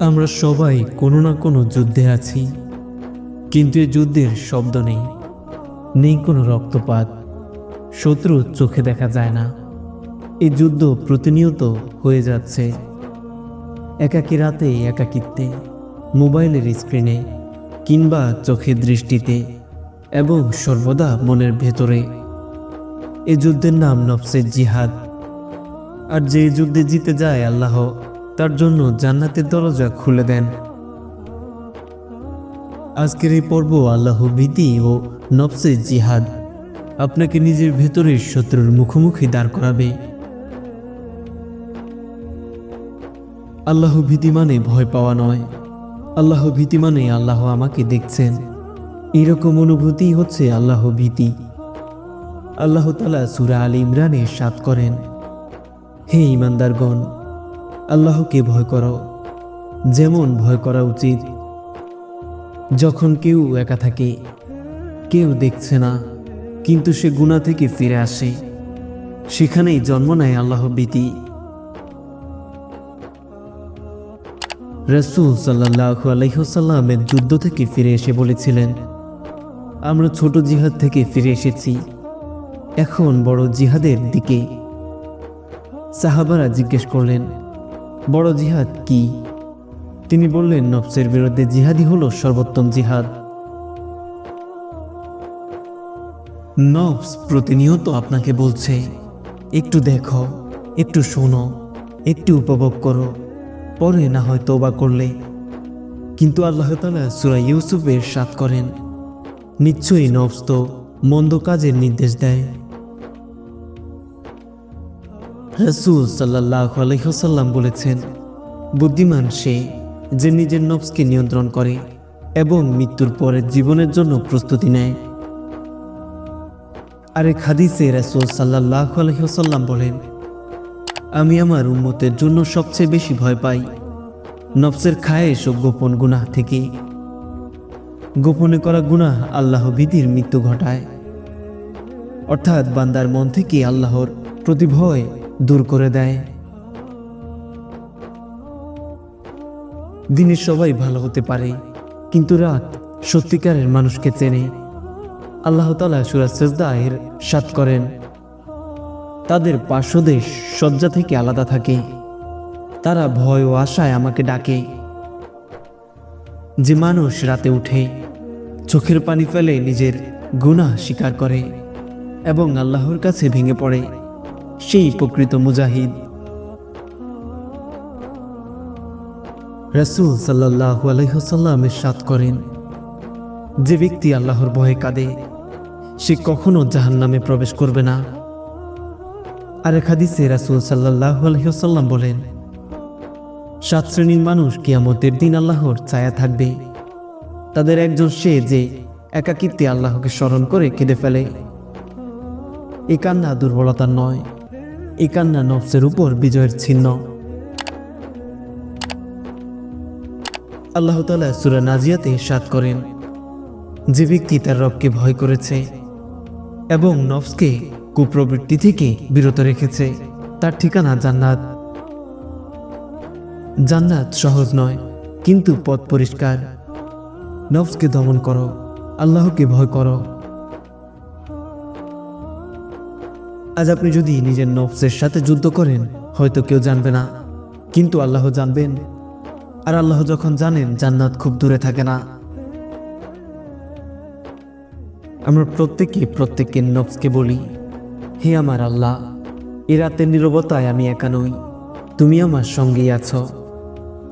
আমরা সবাই কোনো না কোনো যুদ্ধে আছি। কিন্তু এই যুদ্ধের শব্দ নেই। নেই কোনো রক্তপাত। শত্রু চোখে দেখা যায় না। এই যুদ্ধ প্রতিনিয়ত হয়ে যাচ্ছে। একাকী রাতে একাকিত্বে, মোবাইলের স্ক্রিনে কিংবা চোখের দৃষ্টিতে এবং সর্বদা মনের ভেতরে। এ যুদ্ধের নাম নফসের জিহাদ। আর যে যুদ্ধে জিতে যায় আল্লাহ তার জন্য জান্নাতের দরজা খুলে দেন। আজকের এই পর্ব আল্লাহ ভীতি ও নফসে জিহাদ। আপনাকে নিজের ভেতরের শত্রুর মুখোমুখি দাঁড় করাবে। আল্লাহ ভীতি মানে ভয় পাওয়া নয়। আল্লাহ ভীতি মানে আল্লাহ আমাকে দেখছেন। এরকম অনুভূতি হচ্ছে আল্লাহ ভীতি। আল্লাহ তালা সুরা আল ইমরানে সাত করেন, হে ইমানদারগণ আল্লাহকে ভয় করো। যেমন ভয় করা উচিত। যখন কেউ একা থাকে, কেউ দেখছে না, কিন্তু সে গুণা থেকে ফিরে আসে। সেখানেই জন্ম নেয় আল্লাহ বিতি রসুল সাল্লাহ আলহ্লামের যুদ্ধ থেকে ফিরে এসে বলেছিলেন, আমরা ছোট জিহাদ থেকে ফিরে এসেছি। এখন বড় জিহাদের দিকে। সাহাবারা জিজ্ঞেস করলেন বড় জিহাদ কি? তিনি বললেন, নফসের বিরুদ্ধে জিহাদি হলো সর্বোত্তম জিহাদ। নফস প্রতিনিয়ত আপনাকে বলছে, একটু দেখো, একটু শোনো, একটু উপভোগ করো, পরে না হয় তোবা করলে। কিন্তু আল্লাহ তালা সুরা ইউসুফের সাত করেন, নিশ্চয়ই নফস তো মন্দ কাজের নির্দেশ দেয়। রসুল সাল্লাহ আলহ্লাম বলেছেন, বুদ্ধিমান সে যে নিজের নবসকে নিয়ন্ত্রণ করে এবং মৃত্যুর পরে জীবনের জন্য প্রস্তুতি নেয়। আরে খাদিসে রসুল সাল্লাহ আলহ্লাম বলেন, আমি আমার উন্মতের জন্য সবচেয়ে বেশি ভয় পাই নফসের খায়েশ ও গোপন গুনাহ থেকে। গোপনে করা গুনাহ আল্লাহ ভীতির মৃত্যু ঘটায়। অর্থাৎ বান্দার মন থেকে আল্লাহর প্রতি ভয় দূর করে দেয়। দিনে সবাই ভালো হতে পারে, কিন্তু রাত সত্যিকারের মানুষকে চেনে। আল্লাহ তালা সুরাজ সেজদা সাত করেন, তাদের পার্শ্বদেশ শয্যা থেকে আলাদা থাকে। তারা ভয় ও আশায় আমাকে ডাকে। যে মানুষ রাতে উঠে, চোখের পানি ফেলে নিজের গুনাহ স্বীকার করে এবং আল্লাহর কাছে ভেঙে পড়ে। সেই প্রকৃত মুজাহিদ। রসুল সাল্লাহ আলহ্লামের সাত করেন, যে ব্যক্তি আল্লাহর ভয়ে কাঁদে, সে কখনো জাহান নামে প্রবেশ করবে না। আর এক হাদিসে রাসুল সাল্লাহ আলহ্লাম বলেন, সাত শ্রেণির মানুষ কিয়ামতের দিন আল্লাহর ছায়া থাকবে। তাদের একজন সে যে একাকিত্বে আল্লাহকে স্মরণ করে কেঁদে ফেলে। এ কান্না দুর্বলতার নয়। এ কান্না নফসের উপর বিজয়ের ছিন্ন। আল্লাহ তালা সুরা নাজিয়াতে সাত করেন, যে ব্যক্তি তার রবকে ভয় করেছে এবং নফসকে কুপ্রবৃত্তি থেকে বিরত রেখেছে, তার ঠিকানা জান্নাত। জান্নাত সহজ নয়, কিন্তু পথ পরিষ্কার। নফসকে দমন করো, আল্লাহকে ভয় করো। আজ আপনি যদি নিজের নফসের সাথে যুদ্ধ করেন, হয়তো কেউ জানবে না। কিন্তু আল্লাহ জানবেন। আর আল্লাহ যখন জানেন, জান্নাত খুব দূরে থাকে না। আমরা প্রত্যেকে প্রত্যেকের নফসকে বলি, হে আমার আল্লাহ, এ রাতের নিরবতায় আমি একা নই। তুমি আমার সঙ্গেই আছো।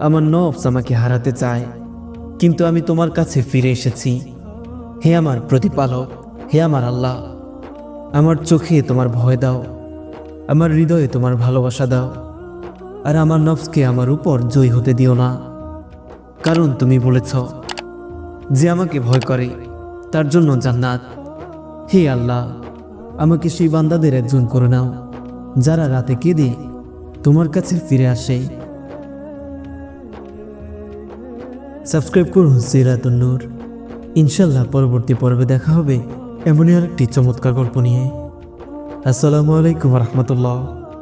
আমার নফস আমাকে হারাতে চায়। কিন্তু আমি তোমার কাছে ফিরে এসেছি। হে আমার প্রতিপালক, হে আমার আল্লাহ আমার চোখে তোমার ভয় দাও, আমার হৃদয়ে তোমার ভালোবাসা দাও, আর আমার নফসকে আমার উপর জয় হতে দিও না। কারণ তুমি বলেছ যে আমাকে ভয় করে, তার জন্য জান্নাত। হে আল্লাহ, আমাকে সেই বান্দাদের একজন করে নাও, যারা রাতে কেঁদে তোমার কাছে ফিরে আসে। সাবস্ক্রাইব করুন সিরাতুন্নূর ইনশাল্লাহ পরবর্তী পর্বে দেখা হবে। এমনই আরেকটি চমৎকার গল্প নিয়ে। আসসালামু আলাইকুম রহমতুল্লাহ।